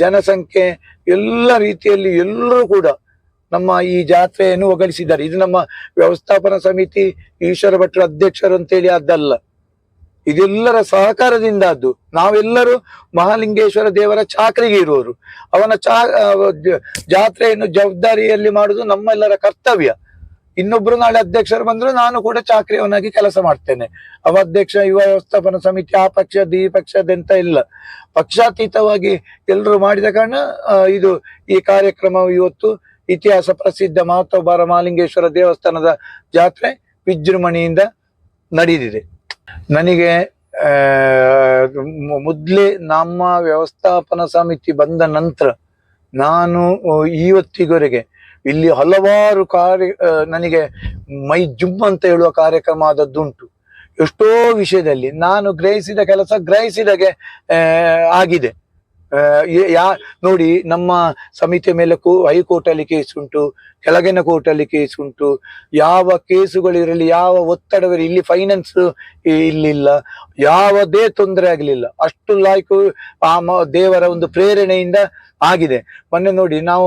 ಜನಸಂಖ್ಯೆ ಎಲ್ಲ ರೀತಿಯಲ್ಲಿ ಎಲ್ಲರೂ ಕೂಡ ನಮ್ಮ ಈ ಜಾತ್ರೆಯನ್ನು ಒಗಳಿಸಿದ್ದಾರೆ. ಇದು ನಮ್ಮ ವ್ಯವಸ್ಥಾಪನಾ ಸಮಿತಿ ಈಶ್ವರ ಭಟ್ರ ಅಧ್ಯಕ್ಷರು ಅಂತೇಳಿ ಅದಲ್ಲ ಇದೆಲ್ಲರ ಸಹಕಾರದಿಂದ ಅದು ನಾವೆಲ್ಲರೂ ಮಹಾಲಿಂಗೇಶ್ವರ ದೇವರ ಚಾಕರಿಗೆ ಇರುವರು ಅವನ ಚಾ ಜಾತ್ರೆಯನ್ನು ಜವಾಬ್ದಾರಿಯಲ್ಲಿ ಮಾಡುವುದು ನಮ್ಮೆಲ್ಲರ ಕರ್ತವ್ಯ. ಇನ್ನೊಬ್ರು ನಾಳೆ ಅಧ್ಯಕ್ಷರು ಬಂದ್ರು ನಾನು ಕೂಡ ಚಾಕ್ರಿಯವನಾಗಿ ಕೆಲಸ ಮಾಡ್ತೇನೆ. ಅವ ಅಧ್ಯಕ್ಷ, ಯುವ ವ್ಯವಸ್ಥಾಪನಾ ಸಮಿತಿ, ಆ ಪಕ್ಷದ ಈ ಇಲ್ಲ. ಪಕ್ಷಾತೀತವಾಗಿ ಎಲ್ಲರೂ ಮಾಡಿದ ಕಾರಣ ಇದು ಈ ಕಾರ್ಯಕ್ರಮ ಇವತ್ತು ಇತಿಹಾಸ ಪ್ರಸಿದ್ಧ ಮಹತ್ವಬಾರ ಮಾಲಿಂಗೇಶ್ವರ ದೇವಸ್ಥಾನದ ಜಾತ್ರೆ ವಿಜೃಂಭಣೆಯಿಂದ ನಡೆದಿದೆ. ನನಗೆ ಮೊದ್ಲೇ ನಮ್ಮ ವ್ಯವಸ್ಥಾಪನಾ ಸಮಿತಿ ಬಂದ ನಂತರ ನಾನು ಇವತ್ತಿಗೊರೆಗೆ ಇಲ್ಲಿ ಹಲವಾರು ಕಾರ್ಯ ನನಗೆ ಮೈ ಜುಮ್ ಅಂತ ಹೇಳುವ ಕಾರ್ಯಕ್ರಮ ಆದದ್ದುಂಟು. ಎಷ್ಟೋ ವಿಷಯದಲ್ಲಿ ನಾನು ಗ್ರಹಿಸಿದ ಕೆಲಸ ಗ್ರಹಿಸಿದಾಗೆ ಆಗಿದೆ. ಯಾ ನೋಡಿ, ನಮ್ಮ ಸಮಿತಿ ಮೇಲೆ ಕೋ ಹೈಕೋರ್ಟ್ ಅಲ್ಲಿ ಕೇಸ್ ಉಂಟು, ಕೆಳಗಿನ ಕೋರ್ಟ್ ಅಲ್ಲಿ ಕೇಸ್ ಉಂಟು. ಯಾವ ಕೇಸುಗಳಿರಲಿ, ಯಾವ ಒತ್ತಡವಿರಲಿ, ಇಲ್ಲಿ ಫೈನಾನ್ಸ್ ಇಲ್ಲಿಲ್ಲ. ಯಾವುದೇ ತೊಂದರೆ ಆಗಲಿಲ್ಲ. ಅಷ್ಟು ಲಾಯ್ಕು ಆ ದೇವರ ಒಂದು ಪ್ರೇರಣೆಯಿಂದ ಆಗಿದೆ. ಮೊನ್ನೆ ನೋಡಿ, ನಾವು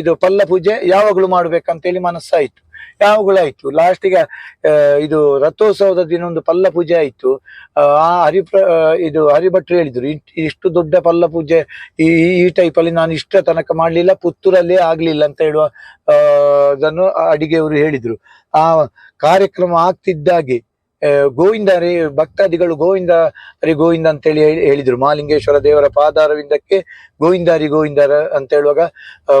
ಇದು ಪಲ್ಲ ಪೂಜೆ ಯಾವಾಗಲೂ ಮಾಡ್ಬೇಕಂತೇಳಿ ಮನಸ್ಸಾಯ್ತು. ಯಾವಾಗಲೂ ಆಯ್ತು. ಲಾಸ್ಟಿಗೆ ಇದು ರಥೋತ್ಸವದ ದಿನ ಒಂದು ಪಲ್ಲ ಪೂಜೆ ಆಯ್ತು. ಆ ಹರಿಪ್ರ ಇದು ಹರಿಭಟ್ರು ಹೇಳಿದ್ರು ಇಷ್ಟು ದೊಡ್ಡ ಪಲ್ಲ ಪೂಜೆ ಈ ಈ ಟೈಪ್ ಅಲ್ಲಿ ನಾನು ಇಷ್ಟ ತನಕ ಮಾಡ್ಲಿಲ್ಲ, ಪುತ್ತೂರಲ್ಲೇ ಆಗ್ಲಿಲ್ಲ ಅಂತ ಹೇಳುವ ಅದನ್ನು ಅಡಿಗೆಯವರು ಹೇಳಿದ್ರು. ಆ, ಕಾರ್ಯಕ್ರಮ ಆಗ್ತಿದ್ದಾಗೆ ಗೋವಿಂದ ಹರಿ ಭಕ್ತಾದಿಗಳು ಗೋವಿಂದ ಹರಿ ಗೋವಿಂದ ಅಂತೇಳಿ ಹೇಳಿ ಹೇಳಿದ್ರು. ಮಾಲಿಂಗೇಶ್ವರ ದೇವರ ಪಾದಾರವಿಂದಕ್ಕೆ ಗೋವಿಂದ ಹರಿ ಗೋವಿಂದ ಅಂತ ಹೇಳುವಾಗ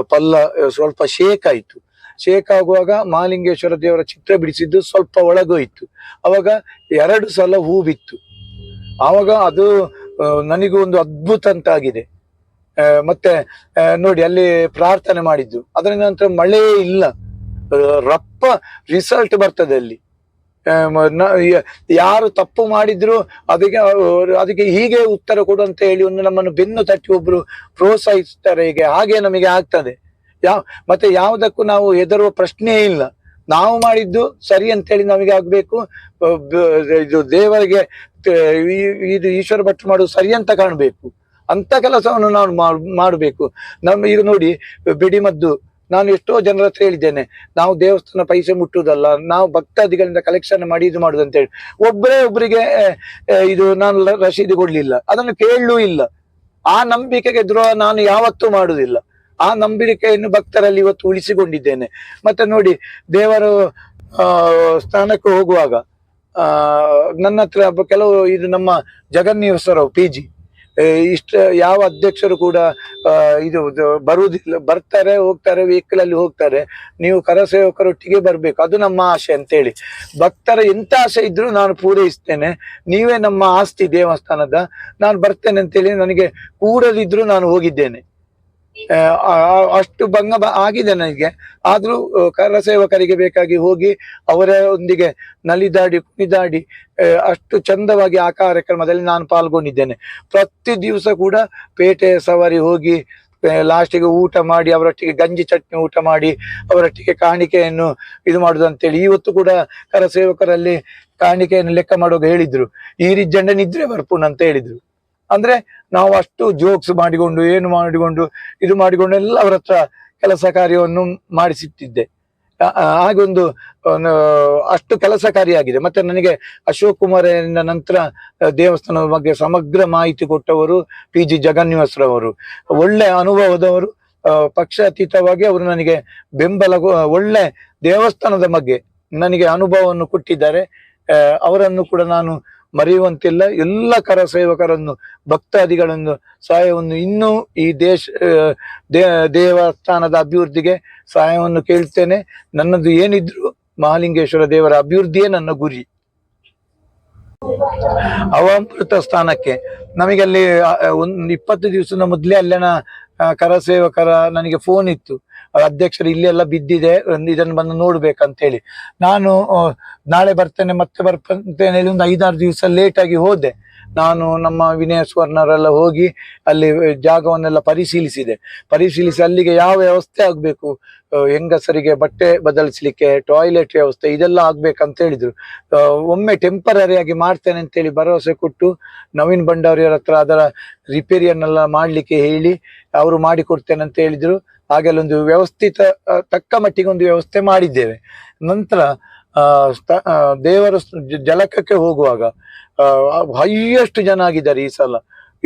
ಪಲ್ಲ, ಸ್ವಲ್ಪ ಶೇಕ್ ಆಯ್ತು. ಶೇಕ್ ಆಗುವಾಗ ಮಹಾಲಿಂಗೇಶ್ವರ ದೇವರ ಚಿತ್ರ ಬಿಡಿಸಿದ್ದು ಸ್ವಲ್ಪ ಒಳಗೋಯ್ತು. ಅವಾಗ ಎರಡು ಸಲ ಹೂ ಬಿತ್ತು. ಆವಾಗ ಅದು ನನಗೂ ಒಂದು ಅದ್ಭುತ ಅಂತ ಆಗಿದೆ ಮತ್ತೆ ನೋಡಿ ಅಲ್ಲಿ ಪ್ರಾರ್ಥನೆ ಮಾಡಿದ್ದು. ಅದರ ನಂತರ ಮಳೆ ಇಲ್ಲ. ರಪ್ಪ ರಿಸಲ್ಟ್ ಬರ್ತದೆ ಅಲ್ಲಿ. ಯಾರು ತಪ್ಪು ಮಾಡಿದ್ರು ಅದಕ್ಕೆ ಅದಕ್ಕೆ ಹೀಗೆ ಉತ್ತರ ಕೊಡು ಅಂತ ಹೇಳಿ ಒಂದು ನಮ್ಮನ್ನು ಬೆನ್ನು ತಟ್ಟಿ ಒಬ್ರು ಪ್ರೋತ್ಸಾಹಿಸ್ತಾರೆ. ಹೀಗೆ ಹಾಗೆ ನಮಗೆ ಆಗ್ತದೆ. ಯಾವ ಮತ್ತೆ ಯಾವುದಕ್ಕೂ ನಾವು ಹೆದರುವ ಪ್ರಶ್ನೆಯೇ ಇಲ್ಲ. ನಾವು ಮಾಡಿದ್ದು ಸರಿ ಅಂತೇಳಿ ನಮಗೆ ಆಗ್ಬೇಕು. ಇದು ದೇವರಿಗೆ ಇದು ಈಶ್ವರ ಭಟ್ರು ಮಾಡುದು ಸರಿ ಅಂತ ಕಾಣಬೇಕು. ಅಂತ ಕೆಲಸವನ್ನು ನಾವು ಮಾಡ್- ಮಾಡಬೇಕು. ನಮ್ಮ, ಈಗ ನೋಡಿ, ಬಿಡಿಮದ್ದು, ನಾನು ಎಷ್ಟೋ ಜನರ ಹತ್ರ ಹೇಳಿದ್ದೇನೆ, ನಾವು ದೇವಸ್ಥಾನ ಪೈಸೆ ಮುಟ್ಟುವುದಲ್ಲ, ನಾವು ಭಕ್ತಾದಿಗಳಿಂದ ಕಲೆಕ್ಷನ್ ಮಾಡಿ ಇದು ಮಾಡುದು ಅಂತ ಹೇಳಿ ಒಬ್ಬರೇ ಒಬ್ಬರಿಗೆ ಇದು ನಾನು ರಶೀದಿ ಕೊಡ್ಲಿಲ್ಲ. ಅದನ್ನು ಕೇಳಲೂ ಇಲ್ಲ. ಆ ನಂಬಿಕೆಗೆ ದ್ರೋಹ ನಾನು ಯಾವತ್ತೂ ಮಾಡುವುದಿಲ್ಲ. ಆ ನಂಬಿಕೆಯನ್ನು ಭಕ್ತರಲ್ಲಿ ಇವತ್ತು ಉಳಿಸಿಕೊಂಡಿದ್ದೇನೆ. ಮತ್ತೆ ನೋಡಿ, ದೇವರು ಸ್ಥಾನಕ್ಕೆ ಹೋಗುವಾಗ ನನ್ನ ಹತ್ರ ಕೆಲವು ಇದು ನಮ್ಮ ಜಗನ್ನೀಶ್ವರವು ಪಿ ಜಿ ಇಷ್ಟ, ಯಾವ ಅಧ್ಯಕ್ಷರು ಕೂಡ ಇದು ಬರುವುದಿಲ್ಲ, ಬರ್ತಾರೆ, ಹೋಗ್ತಾರೆ ವೆಹಿಕಲಲ್ಲಿ ಹೋಗ್ತಾರೆ. ನೀವು ಕರಸೇವಕರೊಟ್ಟಿಗೆ ಬರಬೇಕು. ಅದು ನಮ್ಮ ಆಸೆ ಅಂತೇಳಿ. ಭಕ್ತರ ಎಂಥ ಆಸೆ ಇದ್ರೂ ನಾನು ಪೂರೈಸ್ತೇನೆ. ನೀವೇ ನಮ್ಮ ಆಸ್ತಿ ದೇವಸ್ಥಾನದ, ನಾನು ಬರ್ತೇನೆ ಅಂತೇಳಿ ನನಗೆ ಕೂಡಲಿದ್ರು ನಾನು ಹೋಗಿದ್ದೇನೆ. ಅಷ್ಟು ಭಂಗ ಆಗಿದೆ ನನಗೆ. ಆದ್ರೂ ಕರ ಸೇವಕರಿಗೆ ಬೇಕಾಗಿ ಹೋಗಿ ಅವರೊಂದಿಗೆ ನಲಿದಾಡಿ, ಕುಣಿದಾಡಿ ಅಷ್ಟು ಚಂದವಾಗಿ ಆ ಕಾರ್ಯಕ್ರಮದಲ್ಲಿ ನಾನು ಪಾಲ್ಗೊಂಡಿದ್ದೇನೆ. ಪ್ರತಿ ದಿವಸ ಕೂಡ ಪೇಟೆ ಸವಾರಿ ಹೋಗಿ ಲಾಸ್ಟಿಗೆ ಊಟ ಮಾಡಿ, ಅವರೊಟ್ಟಿಗೆ ಗಂಜಿ ಚಟ್ನಿ ಊಟ ಮಾಡಿ, ಅವರೊಟ್ಟಿಗೆ ಕಾಣಿಕೆಯನ್ನು ಇದು ಮಾಡುದು ಅಂತೇಳಿ. ಇವತ್ತು ಕೂಡ ಕರಸೇವಕರಲ್ಲಿ ಕಾಣಿಕೆಯನ್ನು ಲೆಕ್ಕ ಮಾಡುವಾಗ ಹೇಳಿದ್ರು. ಈ ರೀತಿ ಜಂಡನಿದ್ರೆ ಬರ್ಪುಣ್ ಅಂತ ಹೇಳಿದ್ರು. ಅಂದ್ರೆ ನಾವು ಅಷ್ಟು ಜೋಕ್ಸ್ ಮಾಡಿಕೊಂಡು, ಏನು ಮಾಡಿಕೊಂಡು, ಇದು ಮಾಡಿಕೊಂಡು ಎಲ್ಲ ಅವರ ಹತ್ರ ಕೆಲಸ ಕಾರ್ಯವನ್ನು ಮಾಡಿಸಿಟ್ಟಿದ್ದೆ. ಹಾಗೊಂದು ಅಷ್ಟು ಕೆಲಸಕಾರಿಯಾಗಿದೆ ಮತ್ತೆ ನನಗೆ ಅಶೋಕ್ ಕುಮಾರನ ನಂತರ ದೇವಸ್ಥಾನದ ಬಗ್ಗೆ ಸಮಗ್ರ ಮಾಹಿತಿ ಕೊಟ್ಟವರು ಪಿ ಜಿ ಜಗನ್ನಿವಾಸರವರು. ಒಳ್ಳೆ ಅನುಭವದವರು ಪಕ್ಷಾತೀತವಾಗಿ ಅವರು ನನಗೆ ಬೆಂಬಲ ಒಳ್ಳೆ ದೇವಸ್ಥಾನದ ಬಗ್ಗೆ ನನಗೆ ಅನುಭವವನ್ನು ಕೊಟ್ಟಿದ್ದಾರೆ. ಅವರನ್ನು ಕೂಡ ನಾನು ಮರೆಯುವಂತಿಲ್ಲ. ಎಲ್ಲ ಕರ ಸೇವಕರನ್ನು, ಭಕ್ತಾದಿಗಳನ್ನು ಸಹಾಯವನ್ನು ಇನ್ನೂ ಈ ದೇಶ ದೇವಸ್ಥಾನದ ಅಭಿವೃದ್ಧಿಗೆ ಸಹಾಯವನ್ನು ಕೇಳ್ತೇನೆ. ನನ್ನದು ಏನಿದ್ರು ಮಹಾಲಿಂಗೇಶ್ವರ ದೇವರ ಅಭಿವೃದ್ಧಿಯೇ ನನ್ನ ಗುರಿ. ಅವಾಮೃತ ಸ್ಥಾನಕ್ಕೆ ನಮಗೆ ಅಲ್ಲಿ ಒಂದು ಇಪ್ಪತ್ತು ದಿವಸದ ಮೊದಲೇ ಅಲ್ಲಿನ ಕರ ಸೇವಕರ ನನಗೆ ಫೋನ್ ಇತ್ತು. ಅಧ್ಯಕ್ಷರು ಇಲ್ಲೆಲ್ಲ ಬಿದ್ದಿದೆ ಇದನ್ನು ಬಂದು ನೋಡ್ಬೇಕಂತ ಹೇಳಿ ನಾನು ನಾಳೆ ಬರ್ತೇನೆ, ಮತ್ತೆ ಬರ್ತೇನೆ ಹೇಳಿ ಒಂದು ಐದಾರು ದಿವಸ ಲೇಟ್ ಆಗಿ ಹೋದೆ. ನಾನು ನಮ್ಮ ವಿನಯ ಸುವರ್ಣರೆಲ್ಲ ಹೋಗಿ ಅಲ್ಲಿ ಜಾಗವನ್ನೆಲ್ಲ ಪರಿಶೀಲಿಸಿದೆ. ಪರಿಶೀಲಿಸಿ ಅಲ್ಲಿಗೆ ಯಾವ ವ್ಯವಸ್ಥೆ ಆಗಬೇಕು? ಹೆಂಗಸರಿಗೆ ಬಟ್ಟೆ ಬದಲಿಸ್ಲಿಕ್ಕೆ ಟಾಯ್ಲೆಟ್ ವ್ಯವಸ್ಥೆ ಇದೆಲ್ಲ ಆಗ್ಬೇಕಂತ ಹೇಳಿದ್ರು ಒಮ್ಮೆ ಟೆಂಪರರಿ ಆಗಿ ಮಾಡ್ತೇನೆ ಅಂತೇಳಿ ಭರವಸೆ ಕೊಟ್ಟು ನವೀನ್ ಭಂಡಾರಿಯವರ ಹತ್ರ ಅದರ ರಿಪೇರಿಯನ್ನೆಲ್ಲ ಮಾಡ್ಲಿಕ್ಕೆ ಹೇಳಿ, ಅವರು ಮಾಡಿಕೊಡ್ತೇನೆ ಅಂತ ಹೇಳಿದ್ರು. ಹಾಗೆಲ್ಲ ಒಂದು ವ್ಯವಸ್ಥಿತ ತಕ್ಕ ಮಟ್ಟಿಗೆ ಒಂದು ವ್ಯವಸ್ಥೆ ಮಾಡಿದ್ದೇವೆ. ನಂತರ ದೇವರ ಜಲಕಕ್ಕೆ ಹೋಗುವಾಗ ಹೈಯೆಸ್ಟ್ ಜನ ಆಗಿದ್ದಾರೆ ಈ ಸಲ.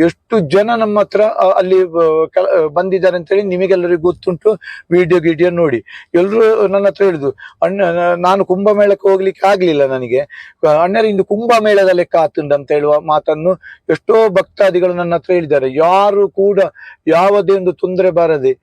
ಎಷ್ಟು ಜನ ನಮ್ಮ ಹತ್ರ ಅಲ್ಲಿ ಬಂದಿದ್ದಾರೆ ಅಂತೇಳಿ ನಿಮಗೆಲ್ಲರಿಗೂ ಗೊತ್ತುಂಟು. ವಿಡಿಯೋ, ಗಿಡಿಯೋ ನೋಡಿ. ಎಲ್ಲರೂ ನನ್ನ ಹತ್ರ ಹೇಳಿದ್ರು, ಅಣ್ಣ, ನಾನು ಕುಂಭಮೇಳಕ್ಕೆ ಹೋಗ್ಲಿಕ್ಕೆ ಆಗ್ಲಿಲ್ಲ ನನಗೆ. ಅಣ್ಣರ ಇಂದು ಕುಂಭಮೇಳದ ಲೆಕ್ಕ ಆತುಂಡು ಅಂತ ಹೇಳುವ ಮಾತನ್ನು ಎಷ್ಟೋ ಭಕ್ತಾದಿಗಳು ನನ್ನ ಹತ್ರ ಹೇಳಿದ್ದಾರೆ. ಯಾರು ಕೂಡ ಯಾವುದೇ ಒಂದು ತೊಂದರೆ ಬಾರದೆ,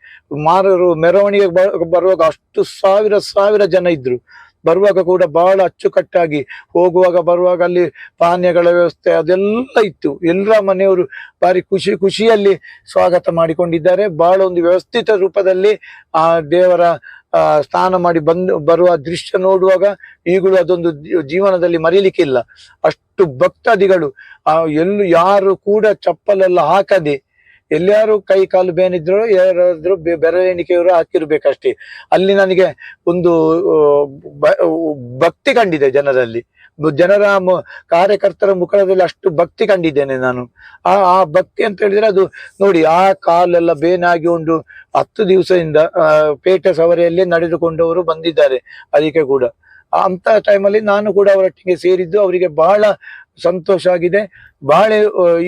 ಮಾರರು ಮೆರವಣಿಗೆ ಬರುವಾಗ ಅಷ್ಟು ಸಾವಿರ ಸಾವಿರ ಜನ ಇದ್ರು. ಬರುವಾಗ ಕೂಡ ಬಹಳ ಅಚ್ಚುಕಟ್ಟಾಗಿ ಹೋಗುವಾಗ ಬರುವಾಗ ಅಲ್ಲಿ ಪಾನೀಯಗಳ ವ್ಯವಸ್ಥೆ ಅದೆಲ್ಲ ಇತ್ತು. ಎಲ್ಲರ ಮನೆಯವರು ಭಾರಿ ಖುಷಿ ಖುಷಿಯಲ್ಲಿ ಸ್ವಾಗತ ಮಾಡಿಕೊಂಡಿದ್ದಾರೆ. ಬಹಳ ಒಂದು ವ್ಯವಸ್ಥಿತ ರೂಪದಲ್ಲಿ ಆ ದೇವರ ಸ್ನಾನ ಮಾಡಿ ಬಂದು, ಬರುವ ದೃಶ್ಯ ನೋಡುವಾಗ ಈಗಲೂ ಅದೊಂದು ಜೀವನದಲ್ಲಿ ಮರೀಲಿಕ್ಕಿಲ್ಲ. ಅಷ್ಟು ಭಕ್ತಾದಿಗಳು ಎಲ್ಲೂ ಯಾರು ಕೂಡ ಚಪ್ಪಲೆಲ್ಲ ಹಾಕದೆ ಎಲ್ಲಾರು ಕೈ ಕಾಲು ಬೇನಿದ್ರು ಯಾರಾದ್ರು ಬೆ- ಬೆರಳೆಣಿಕೆಯವರು ಹಾಕಿರ್ಬೇಕಷ್ಟೇ. ಅಲ್ಲಿ ನನಗೆ ಒಂದು ಭಕ್ತಿ ಕಂಡಿದೆ ಜನರಲ್ಲಿ. ಜನರ ಕಾರ್ಯಕರ್ತರ ಮುಖದಲ್ಲಿ ಅಷ್ಟು ಭಕ್ತಿ ಕಂಡಿದ್ದೇನೆ ನಾನು. ಆ ಆ ಭಕ್ತಿ ಅಂತ ಹೇಳಿದ್ರೆ ಅದು ನೋಡಿ, ಆ ಕಾಲೆಲ್ಲ ಬೇನಾಗಿ ಉಂಡು ಹತ್ತು ದಿವಸದಿಂದ ಪೇಟೆ ಸವರಿಯಲ್ಲಿ ನಡೆದುಕೊಂಡವರು ಬಂದಿದ್ದಾರೆ. ಅದಕ್ಕೆ ಕೂಡ. ಅಂತ ಟೈಮಲ್ಲಿ ನಾನು ಕೂಡ ಅವರೊಟ್ಟಿಗೆ ಸೇರಿದ್ದು, ಅವರಿಗೆ ಬಹಳ ಸಂತೋಷ ಆಗಿದೆ. ಬಹಳ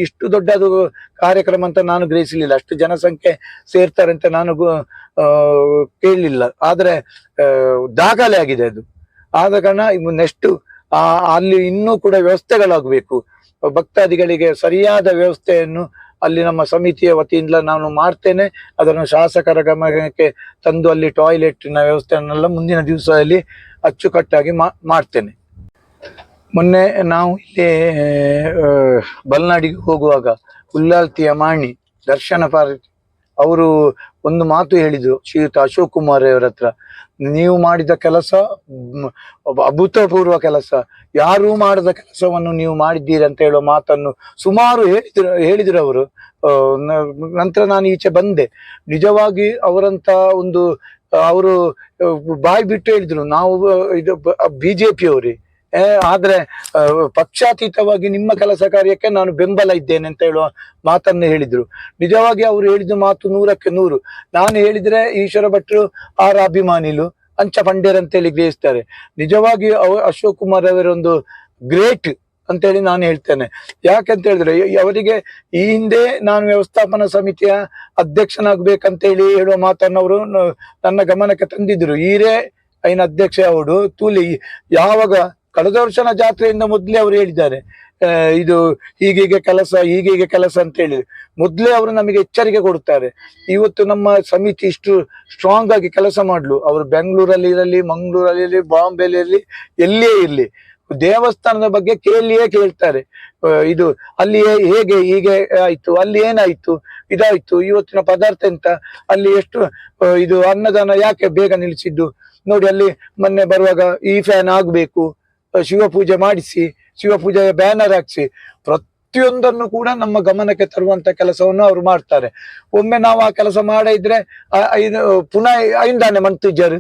ಇಷ್ಟು ಇಷ್ಟು ದೊಡ್ಡದು ಕಾರ್ಯಕ್ರಮ ಅಂತ ನಾನು ಗ್ರಹಿಸಲಿಲ್ಲ. ಅಷ್ಟು ಜನಸಂಖ್ಯೆ ಸೇರ್ತಾರೆ ಅಂತ ನಾನು ಕೇಳಲಿಲ್ಲ. ಆದರೆ ದಾಖಲೆ ಆಗಿದೆ ಅದು. ಆದ ಕಾರಣ ನೆಕ್ಸ್ಟ್ ಅಲ್ಲಿ ಇನ್ನೂ ಕೂಡ ವ್ಯವಸ್ಥೆಗಳಾಗಬೇಕು. ಭಕ್ತಾದಿಗಳಿಗೆ ಸರಿಯಾದ ವ್ಯವಸ್ಥೆಯನ್ನು ಅಲ್ಲಿ ನಮ್ಮ ಸಮಿತಿಯ ವತಿಯಿಂದ ನಾನು ಮಾಡ್ತೇನೆ. ಅದನ್ನು ಶಾಸಕರ ಗಮನಕ್ಕೆ ತಂದು ಅಲ್ಲಿ ಟಾಯ್ಲೆಟ್ನ ವ್ಯವಸ್ಥೆಯನ್ನೆಲ್ಲ ಮುಂದಿನ ದಿವಸದಲ್ಲಿ ಅಚ್ಚುಕಟ್ಟಾಗಿ ಮಾಡ್ತೇನೆ. ಮೊನ್ನೆ ನಾವು ಇಲ್ಲಿ ಬಲ್ನಾಡಿಗೆ ಹೋಗುವಾಗ ಉಲ್ಲಾಲ್ತಿಯ ಮಾಣಿ ದರ್ಶನ ಪಾರ್ ಅವರು ಒಂದು ಮಾತು ಹೇಳಿದರು ಶ್ರೀಯುತ ಅಶೋಕ್ ಕುಮಾರ್ ಅವರ ಹತ್ರ ನೀವು ಮಾಡಿದ ಕೆಲಸ ಅಭೂತಪೂರ್ವ ಕೆಲಸ ಯಾರೂ ಮಾಡದ ಕೆಲಸವನ್ನು ನೀವು ಮಾಡಿದ್ದೀರಿ ಅಂತ ಹೇಳುವ ಮಾತನ್ನು ಸುಮಾರು ಹೇಳಿದ್ರು ಹೇಳಿದ್ರು ಅವರು. ನಂತರ ನಾನು ಈಚೆ ಬಂದೆ. ನಿಜವಾಗಿ ಅವರಂತ ಒಂದು ಅವರು ಬಾಯಿ ಬಿಟ್ಟು ಹೇಳಿದ್ರು ನಾವು ಇದು ಬಿಜೆಪಿ ಜೆ ಏ, ಆದ್ರೆ ಪಕ್ಷಾತೀತವಾಗಿ ನಿಮ್ಮ ಕೆಲಸ ಕಾರ್ಯಕ್ಕೆ ನಾನು ಬೆಂಬಲ ಇದ್ದೇನೆ ಅಂತ ಹೇಳುವ ಮಾತನ್ನು ಹೇಳಿದ್ರು. ನಿಜವಾಗಿ ಅವರು ಹೇಳಿದ ಮಾತು ನೂರಕ್ಕೆ ನೂರು. ನಾನು ಹೇಳಿದ್ರೆ ಈಶ್ವರ ಭಟ್ರು, ಆರ್ ಅಭಿಮಾನಿಲು, ಅಂಚ ಪಂಡೇರ್ ಅಂತೇಳಿ ಗ್ರಹಿಸ್ತಾರೆ. ನಿಜವಾಗಿ ಅಶೋಕ್ ಕುಮಾರ್ ಅವರೊಂದು ಗ್ರೇಟ್ ಅಂತೇಳಿ ನಾನು ಹೇಳ್ತೇನೆ. ಯಾಕಂತ ಹೇಳಿದ್ರೆ ಅವರಿಗೆ ಈ ಹಿಂದೆ ನಾನು ವ್ಯವಸ್ಥಾಪನಾ ಸಮಿತಿಯ ಅಧ್ಯಕ್ಷನಾಗ್ಬೇಕಂತೇಳಿ ಹೇಳುವ ಮಾತನ್ನು ಅವರು ನನ್ನ ಗಮನಕ್ಕೆ ತಂದಿದ್ರು. ಈರೇ ಐನ ಅಧ್ಯಕ್ಷ ಅವರು ತೂಲಿ, ಯಾವಾಗ ಕಳೆದ ವರ್ಷನ ಜಾತ್ರೆಯಿಂದ ಮೊದಲೇ ಅವರು ಹೇಳಿದ್ದಾರೆ ಇದು ಹೀಗೀಗೆ ಕೆಲಸ ಹೀಗೀಗೆ ಕೆಲಸ ಅಂತ ಹೇಳಿ. ಮೊದಲೇ ಅವರು ನಮಗೆ ಎಚ್ಚರಿಕೆ ಕೊಡುತ್ತಾರೆ. ಇವತ್ತು ನಮ್ಮ ಸಮಿತಿ ಇಷ್ಟು ಸ್ಟ್ರಾಂಗ್ ಆಗಿ ಕೆಲಸ ಮಾಡ್ಲು. ಅವರು ಬೆಂಗಳೂರಲ್ಲಿ ಇರಲಿ, ಮಂಗಳೂರಲ್ಲಿ ಇರಲಿ, ಬಾಂಬೆಲಿ ಇರಲಿ ಎಲ್ಲೇ ಇರಲಿ. ದೇವಸ್ಥಾನದ ಬಗ್ಗೆ ಕೇಳಿಯೇ ಕೇಳ್ತಾರೆ. ಇದು ಅಲ್ಲಿ ಹೇಗೆ, ಹೀಗೆ ಆಯ್ತು, ಅಲ್ಲಿ ಏನಾಯ್ತು, ಇದಾಯ್ತು, ಇವತ್ತಿನ ಪದಾರ್ಥ ಎಂತ, ಅಲ್ಲಿ ಎಷ್ಟು ಇದು ಅನ್ನದಾನ ಯಾಕೆ ಬೇಗ ನಿಲ್ಲಿಸಿದ್ದು. ನೋಡಿ, ಅಲ್ಲಿ ಮೊನ್ನೆ ಬರುವಾಗ ಈ ಫ್ಯಾನ್ ಆಗ್ಬೇಕು. ಶಿವಪೂಜೆ ಮಾಡಿಸಿ ಶಿವ ಪೂಜೆಯ ಬ್ಯಾನರ್ ಹಾಕಿಸಿ, ಪ್ರತಿಯೊಂದನ್ನು ಕೂಡ ನಮ್ಮ ಗಮನಕ್ಕೆ ತರುವಂತ ಕೆಲಸವನ್ನು ಅವರು ಮಾಡ್ತಾರೆ. ಒಮ್ಮೆ ನಾವು ಆ ಕೆಲಸ ಮಾಡ ಇದ್ರೆ ಪುನಃ ಐಂದಾನೆ ಮಂತ್ರಿಜರು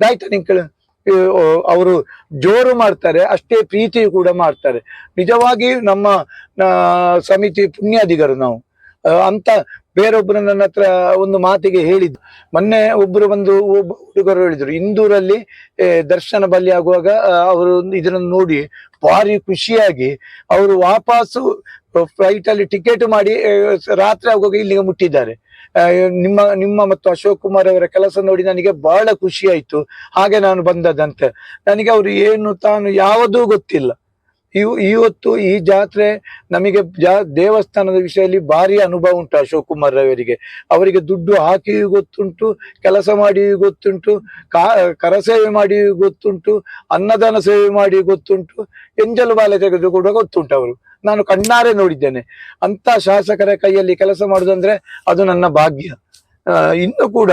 ದಾಯ್ತ ನಿಂಕಳು? ಅವರು ಜೋರು ಮಾಡ್ತಾರೆ, ಅಷ್ಟೇ ಪ್ರೀತಿ ಕೂಡ ಮಾಡ್ತಾರೆ. ನಿಜವಾಗಿ ನಮ್ಮ ಸಮಿತಿ ಪುಣ್ಯಾದಿಗರು ನಾವು. ಅಂತ ಬೇರೊಬ್ಬರು ನನ್ನ ಹತ್ರ ಒಂದು ಮಾತಿಗೆ ಹೇಳಿದ್ದು. ಮೊನ್ನೆ ಒಬ್ಬರು ಬಂದು ಒಬ್ಬ ಹುಡುಗರು ಹೇಳಿದ್ರು. ಇಂದೂರಲ್ಲಿ ದರ್ಶನ ಬಲಿ ಆಗುವಾಗ ಅವರು ಇದನ್ನು ನೋಡಿ ಭಾರಿ ಖುಷಿಯಾಗಿ ಅವರು ವಾಪಸ್ಸು ಫ್ಲೈಟ್ ಅಲ್ಲಿ ಟಿಕೆಟ್ ಮಾಡಿ ರಾತ್ರಿ ಆಗುವಾಗ ಇಲ್ಲಿಗೆ ಮುಟ್ಟಿದ್ದಾರೆ. ನಿಮ್ಮ ನಿಮ್ಮ ಮತ್ತು ಅಶೋಕ್ ಕುಮಾರ್ ಅವರ ಕೆಲಸ ನೋಡಿ ನನಗೆ ಬಹಳ ಖುಷಿ ಆಯ್ತು ಹಾಗೆ ನಾನು ಬಂದದಂತೆ. ನನಗೆ ಅವರು ಏನು ತಾನು ಯಾವುದೂ ಗೊತ್ತಿಲ್ಲ. ಇವ್ ಇವತ್ತು ಈ ಜಾತ್ರೆ ನಮಗೆ ಜಾ ದೇವಸ್ಥಾನದ ವಿಷಯದಲ್ಲಿ ಭಾರಿ ಅನುಭವ ಉಂಟು ಅಶೋಕ್ ಕುಮಾರ್ ಅವರಿಗೆ. ಅವರಿಗೆ ದುಡ್ಡು ಹಾಕಿಯೂ ಗೊತ್ತುಂಟು, ಕೆಲಸ ಮಾಡಿಯೂ ಗೊತ್ತುಂಟು, ಕಾ ಕರಸೇವೆ ಮಾಡಿಯೂ ಗೊತ್ತುಂಟು, ಅನ್ನದಾನ ಸೇವೆ ಮಾಡಿ ಗೊತ್ತುಂಟು, ಎಂಜಲು ಬಾಲೆ ತೆಗೆದು ಕೂಡ ಗೊತ್ತುಂಟು ಅವರು. ನಾನು ಕಣ್ಣಾರೆ ನೋಡಿದ್ದೇನೆ. ಅಂತ ಶಾಸಕರ ಕೈಯಲ್ಲಿ ಕೆಲಸ ಮಾಡುದಂದ್ರೆ ಅದು ನನ್ನ ಭಾಗ್ಯ. ಇನ್ನು ಕೂಡ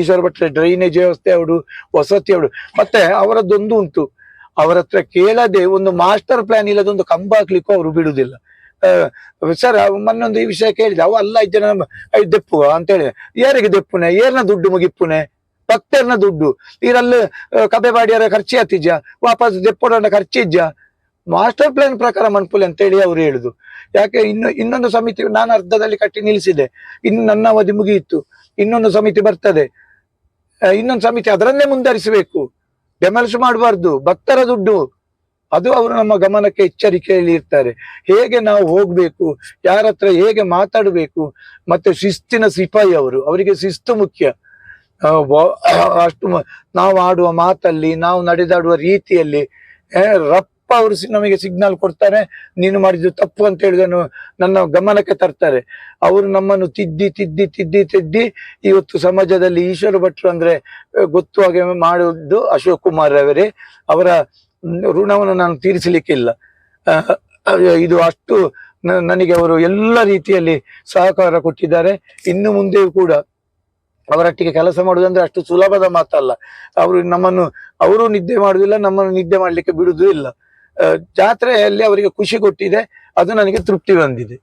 ಈಶ್ವರ ಡ್ರೈನೇಜ್ ವ್ಯವಸ್ಥೆ ಅವಡು ವಸತಿ ಅವಡು ಮತ್ತೆ ಅವರದ್ದೊಂದು ಉಂಟು. ಅವರ ಹತ್ರ ಕೇಳದೆ ಒಂದು ಮಾಸ್ಟರ್ ಪ್ಲಾನ್ ಇಲ್ಲದ ಒಂದು ಕಂಬ ಹಾಕ್ಲಿಕ್ಕೂ ಅವರು ಬಿಡುದಿಲ್ಲ. ಸರ್ ಮೊನ್ನೊಂದು ಈ ವಿಷಯ ಕೇಳಿದೆ. ಅವ ಅಲ್ಲ ಇದ್ದ ದೆಪ್ಪು ಅಂತ ಹೇಳಿದೆ ಯಾರಿಗೆ ದೆಪ್ಪುನೆ? ಏರ್ನ ದುಡ್ಡು ಮುಗಿಪ್ಪುನೆ? ಭಕ್ತರ್ನ ದುಡ್ಡು. ಇದರಲ್ಲಿ ಕಬೆ ಖರ್ಚು ಖರ್ಚಿ ಹತ್ತಿಜ್ಜ ವಾಪಸ್ ಖರ್ಚು ಖರ್ಚಿಜ್ಜ ಮಾಸ್ಟರ್ ಪ್ಲಾನ್ ಪ್ರಕಾರ ಮನ್ಪುಲೆ ಅಂತೇಳಿ ಅವ್ರು ಹೇಳುದು. ಯಾಕೆ, ಇನ್ನು, ಇನ್ನೊಂದು ಸಮಿತಿ, ನಾನು ಅರ್ಧದಲ್ಲಿ ಕಟ್ಟಿ ನಿಲ್ಲಿಸಿದೆ ಇನ್ನು ನನ್ನ ಅವಧಿ ಮುಗಿಯಿತು. ಇನ್ನೊಂದು ಸಮಿತಿ ಬರ್ತದೆ. ಇನ್ನೊಂದು ಸಮಿತಿ ಅದರನ್ನೇ ಮುಂದರಿಸಬೇಕು ಡೆಮಾಲಿಶ್ ಮಾಡಬಾರ್ದು ಭಕ್ತರ ದುಡ್ಡು. ಅದು ಅವರು ನಮ್ಮ ಗಮನಕ್ಕೆ ಎಚ್ಚರಿಕೆಯಲ್ಲಿ ಇರ್ತಾರೆ. ಹೇಗೆ ನಾವು ಹೋಗ್ಬೇಕು ಯಾರ ಹತ್ರ ಹೇಗೆ ಮಾತಾಡಬೇಕು ಮತ್ತೆ ಶಿಸ್ತಿನ ಸಿಪಾಯಿ ಅವರು ಅವರಿಗೆ ಶಿಸ್ತು ಮುಖ್ಯ. ಅಷ್ಟು ನಾವು ಆಡುವ ಮಾತಲ್ಲಿ ನಾವು ನಡೆದಾಡುವ ರೀತಿಯಲ್ಲಿ ಆ, ರಪ್ಪ ಅವರು ನಮಗೆ ಸಿಗ್ನಲ್ ಕೊಡ್ತಾರೆ ನೀನು ಮಾಡಿದ್ದು ತಪ್ಪು ಅಂತ ಹೇಳಿದನು ನನ್ನ ಗಮನಕ್ಕೆ ತರ್ತಾರೆ. ಅವರು ನಮ್ಮನ್ನು ತಿದ್ದಿ ತಿದ್ದಿ ತಿದ್ದಿ ತಿದ್ದಿ ಇವತ್ತು ಸಮಾಜದಲ್ಲಿ ಈಶ್ವರ ಭಟ್ರು ಅಂದ್ರೆ ಗೊತ್ತು ಹಾಗೆ ಮಾಡುವುದು ಅಶೋಕ್ ಕುಮಾರ್ ಅವರೇ ಅವರ ಋಣವನ್ನು ನಾನು ತೀರಿಸಲಿಕ್ಕಿಲ್ಲ. ಆ, ಆ, ಇದು ಅಷ್ಟು ನನಗೆ ಅವರು ಎಲ್ಲ ರೀತಿಯಲ್ಲಿ ಸಹಕಾರ ಕೊಟ್ಟಿದ್ದಾರೆ. ಇನ್ನು ಮುಂದೆಯೂ ಕೂಡ ಅವರೊಟ್ಟಿಗೆ ಕೆಲಸ ಮಾಡುವುದಂದ್ರೆ ಅಷ್ಟು ಸುಲಭದ ಮಾತಲ್ಲ. ಅವರು ನಮ್ಮನ್ನು ಅವರು ನಿದ್ದೆ ಮಾಡುದಿಲ್ಲ ನಮ್ಮನ್ನು ನಿದ್ದೆ ಮಾಡಲಿಕ್ಕೆ ಬಿಡುವುದೂ ಇಲ್ಲ. ಜಾತ್ರೆಯಲ್ಲಿ ಅವರಿಗೆ ಖುಷಿ ಕೊಟ್ಟಿದೆ ಅದು ನನಗೆ ತೃಪ್ತಿ ಬಂದಿದೆ.